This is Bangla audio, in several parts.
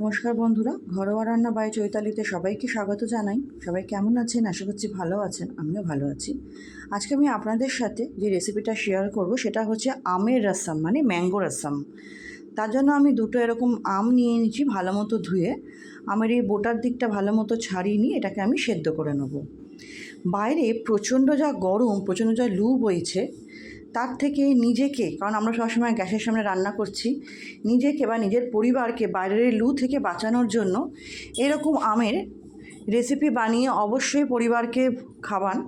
নমস্কার বন্ধুরা, ঘরোয়া রান্না বাই চৈতালিতে সবাইকে স্বাগত জানাই। সবাই কেমন আছেন? আশা করছি ভালো আছেন, আমিও ভালো আছি। আজকে আমি আপনাদের সাথে যে রেসিপিটা শেয়ার করব, সেটা হচ্ছে আমের রসম মানে ম্যাঙ্গো রসম। তার জন্য আমি দুটো এরকম আম নিয়ে নিয়েছি ভালো মতো ধুয়ে। আমের এই বোটার দিকটা ভালো মতো ছাড়িয়ে নিয়ে এটাকে আমি সেদ্ধ করে নেব। বাইরে প্রচণ্ড যা গরম, প্রচণ্ড যা লু বইছে তার থেকে নিজেকে, কারণ আমরা সবসময় গ্যাসের সামনে রান্না করছি, নিজেকে বা নিজের পরিবারকে, বাইরের লু থেকে বাঁচানোর জন্য এরকম আমের রেসিপি বানিয়ে অবশ্যই পরিবারকে খাওয়ান,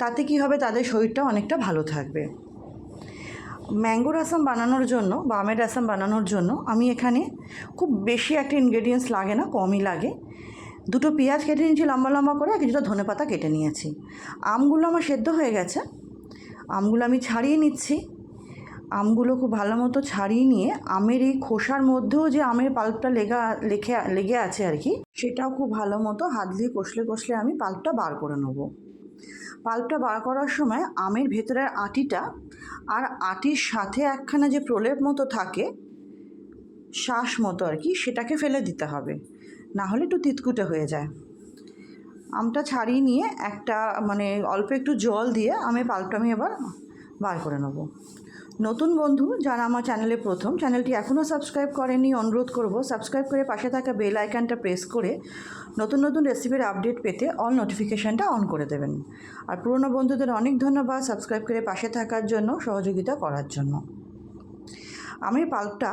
তাতে কী হবে? তাদের শরীরটা অনেকটা ভালো থাকবে। ম্যাঙ্গো রাসাম বানানোর জন্য বা আমের রাসাম বানানোর জন্য আমি এখানে খুব বেশি একটা ইনগ্রেডিয়েন্টস লাগে না, কমই লাগে। দুটো পেঁয়াজ কেটে নিয়েছি লম্বা লম্বা করে কিছুটা ধনে পাতা কেটে নিয়েছি। আমগুলো আমার সেদ্ধ হয়ে গেছে। আমগুলো আমি ছাড়িয়ে নিচ্ছি। আমগুলো খুব ভালো মতো ছাড়িয়ে নিয়ে আমের এই খোসার মধ্যেও যে আমের পাল্পটা লেগা, লেখে, লেগে আছে আর কি, সেটাও খুব ভালো মতো হাত দিয়ে কষলে কষলে আমি পাল্পটা বার করে নেব। পাল্পটা বার করার সময় আমের ভেতরের আটিটা আর আটির সাথে একখানা যে প্রলেপ মতো থাকে শ্বাস মতো আর কি, সেটাকে ফেলে দিতে হবে। না হলে একটু তিতকুটে হয়ে যায়। আমটা ছাড়িয়ে নিয়ে একটা মানে অল্প একটু জল দিয়ে আমি পাল্পটা আমি এবার বার করে নেব। নতুন বন্ধু যারা আমার চ্যানেলে প্রথম চ্যানেলটি এখনও সাবস্ক্রাইব করেনি অনুরোধ করব সাবস্ক্রাইব করে পাশে থাকা বেল আইকনটা প্রেস করে নতুন নতুন রেসিপির আপডেট পেতে অল নোটিফিকেশানটা অন করে দেবেন। আর পুরনো বন্ধুদের অনেক ধন্যবাদ সাবস্ক্রাইব করে পাশে থাকার জন্য, সহযোগিতা করার জন্য। আমি পাল্পটা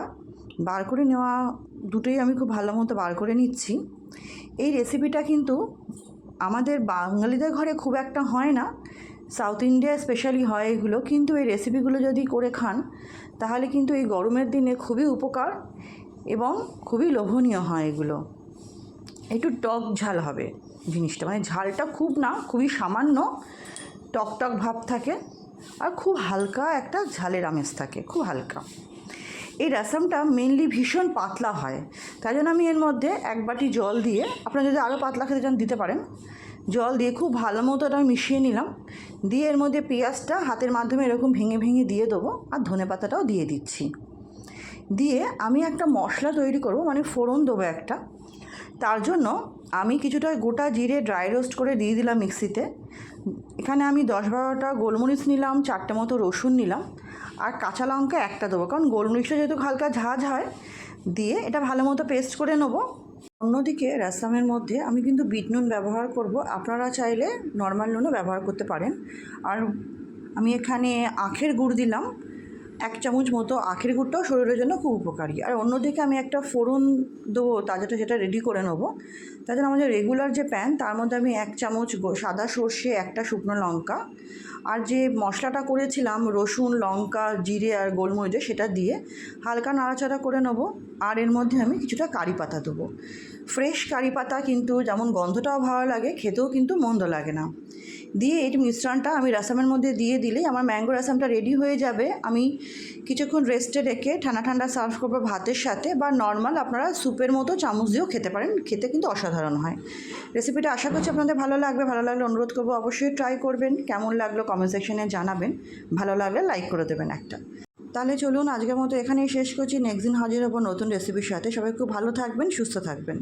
বার করে নেওয়া দুটোই আমি খুব ভালো মতো বার করে নিচ্ছি। এই রেসিপিটা কিন্তু আমাদের বাঙালিদের ঘরে খুব একটা হয় না। সাউথ ইন্ডিয়া স্পেশালি হয় এগুলো, কিন্তু এই রেসিপিগুলো যদি করে খান, তাহলে কিন্তু এই গরমের দিনে খুবই উপকার এবং খুবই লোভনীয় হয় এগুলো। একটু টক ঝাল হবে জিনিসটা মানে ঝালটা খুব না, খুবই সামান্য টক টক ভাব থাকে, আর খুব হালকা একটা ঝালের আমেজ থাকে, খুব হালকা। এই রাসামটা মেনলি ভীষণ পাতলা হয়। তাই জন্য আমি এর মধ্যে এক বাটি জল দিয়ে, আপনারা যদি আরও পাতলা খেতে চান দিতে পারেন। জল দিয়ে খুব ভালো মতো এটা মিশিয়ে নিলাম। দিয়ে এর মধ্যে পেঁয়াজটা হাতের মাধ্যমে এরকম ভেঙে ভেঙে দিয়ে দেবো আর ধনে পাতাটাও দিয়ে দিচ্ছি। দিয়ে আমি একটা মশলা তৈরি করব মানে ফোড়ন দেবো একটা। তার জন্য আমি কিছুটা গোটা জিরে ড্রাই রোস্ট করে দিয়ে দিলাম মিক্সিতে। এখানে আমি দশ বারোটা গোলমরিচ নিলাম, চারটে মতো রসুন নিলাম, আর কাঁচা লঙ্কা একটা দেবো। কারণ গোলমরিচটা যেহেতু হালকা ঝাঁঝ হয়, দিয়ে এটা ভালো মতো পেস্ট করে নেব। অন্যদিকে রাসামের মধ্যে আমি কিন্তু বিট নুন ব্যবহার করব। আপনারা চাইলে নর্মাল নুনও ব্যবহার করতে পারেন। আর আমি এখানে আখের গুড় দিলাম। এক চামচ মতো আখের গুড়টাও শরীরের জন্য খুব উপকারী। আর অন্যদিকে আমি একটা ফোড়ন দেবো তাজাটা যেটা রেডি করে নেব। জন্য আমাদের রেগুলার যে প্যান তার মধ্যে আমি এক চামচ সাদা সর্ষে, একটা শুকনো লঙ্কা। আর যে মশলাটা করেছিলাম, রসুন, লঙ্কা, জিরে আর গোলমরিচে, সেটা দিয়ে হালকা নাড়াচাড়া করে নেব। আর এর মধ্যে আমি কিছুটা কারি পাতা দেবো। ফ্রেশ কারি পাতা কিন্তু যেমন গন্ধটাও ভালো লাগে, খেতেও কিন্তু মন্দ লাগে না। দিয়ে এই মিশ্রণটা আমি রাসামের মধ্যে দিয়ে দিলেই আমার ম্যাঙ্গো রাসামটা রেডি হয়ে যাবে। আমি কিছুক্ষণ রেস্টে রেখে ঠান্ডা ঠান্ডা সার্ভ করব ভাতের সাথে বা নর্মাল আপনারা স্যুপের মতো চামচ দিয়েও খেতে পারেন, খেতে কিন্তু অসাধারণ হয়। রেসিপিটা আশা করছি আপনাদের ভালো লাগবে, ভালো লাগলে অনুরোধ করব অবশ্যই ট্রাই করবেন, কেমন লাগল কমেন্ট সেকশনে জানাবেন, ভালো লাগলে লাইক করে দেবেন একটা। তাহলে চলুন আজকের মতো এখানেই শেষ করছি নেক্সট দিন হাজির হব নতুন রেসিপির সাথে। সবাই খুব ভালো থাকবেন, সুস্থ থাকবেন।